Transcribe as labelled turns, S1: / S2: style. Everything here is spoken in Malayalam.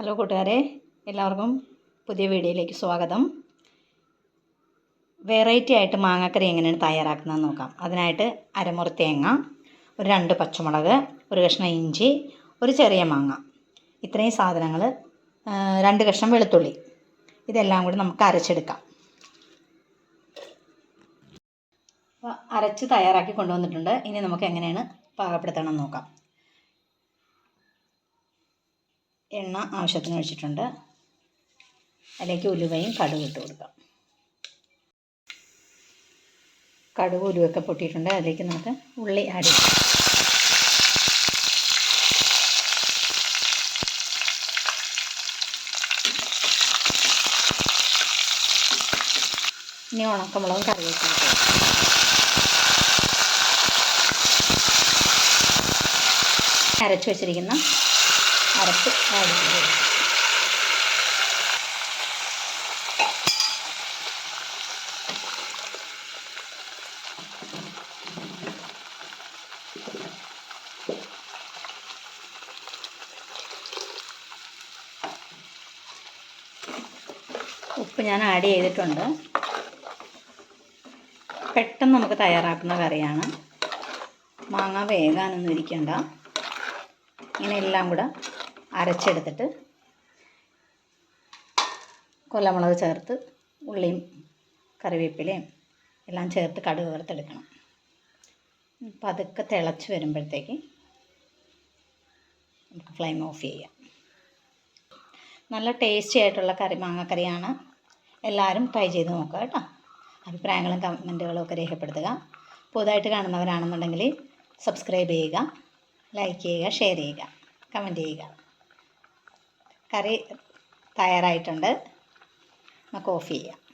S1: ഹലോ കൂട്ടുകാരെ എല്ലാവർക്കും പുതിയ വീഡിയോയിലേക്ക് സ്വാഗതം. വെറൈറ്റി ആയിട്ട് മാങ്ങാക്കറി എങ്ങനെയാണ് തയ്യാറാക്കുന്നതെന്ന് നോക്കാം. അതിനായിട്ട് അരമുറി തേങ്ങ ഒരു രണ്ട് പച്ചമുളക് ഒരു കഷ്ണം ഇഞ്ചി ഒരു ചെറിയ മാങ്ങ. ഇത്രയും സാധനങ്ങൾ രണ്ട് കഷ്ണം വെളുത്തുള്ളി. ഇതെല്ലാം കൂടി നമുക്ക് അരച്ചെടുക്കാം. അപ്പോൾ അരച്ച് തയ്യാറാക്കി കൊണ്ടുവന്നിട്ടുണ്ട്. ഇനി നമുക്ക് എങ്ങനെയാണ് പാകപ്പെടുത്തണം നോക്കാം. എണ്ണ ആവശ്യത്തിന് ഒഴിച്ചിട്ടുണ്ട്. അതിലേക്ക് ഉലുവയും കടുക് ഇട്ട് കൊടുക്കാം. കടുക് ഉലുവൊക്കെ പൊട്ടിയിട്ടുണ്ട്. അതിലേക്ക് നമുക്ക് ഉള്ളി ആഡ് ചെയ്യാം. ഇനി ഉണക്കമുളകും കറിവേപ്പിലും അരച്ചു വച്ചിരിക്കുന്ന അരച്ച് ആഡ് ഉപ്പ് ഞാൻ ആഡ് ചെയ്തിട്ടുണ്ട്. പെട്ടെന്ന് നമുക്ക് തയ്യാറാക്കുന്ന കറിയാണ്. മാങ്ങ വേകാനൊന്നും ഇരിക്കണ്ട. ഇങ്ങനെ എല്ലാം കൂടെ അരച്ചെടുത്തിട്ട് കൊല്ലമുളക് ചേർത്ത് ഉള്ളിയും കറിവേപ്പിലയും എല്ലാം ചേർത്ത് കടുക് വറുത്തെടുക്കണം. പതുക്കെ തിളച്ച് വരുമ്പോഴത്തേക്ക് നമുക്ക് ഫ്ലെയിം ഓഫ് ചെയ്യാം. നല്ല ടേസ്റ്റി ആയിട്ടുള്ള കറി മാങ്ങക്കറിയാണ്. എല്ലാവരും ട്രൈ ചെയ്ത് നോക്കുക കേട്ടോ. അഭിപ്രായങ്ങളും കമന്റുകളും ഒക്കെ രേഖപ്പെടുത്തുക. പുതുതായിട്ട് കാണുന്നവരാണെന്നുണ്ടെങ്കിൽ സബ്സ്ക്രൈബ് ചെയ്യുക ലൈക്ക് ചെയ്യുക ഷെയർ ചെയ്യുക കമന്റ് ചെയ്യുക. കറി തയ്യാറായിട്ടുണ്ട്. നമുക്ക് ഓഫ് ചെയ്യാം.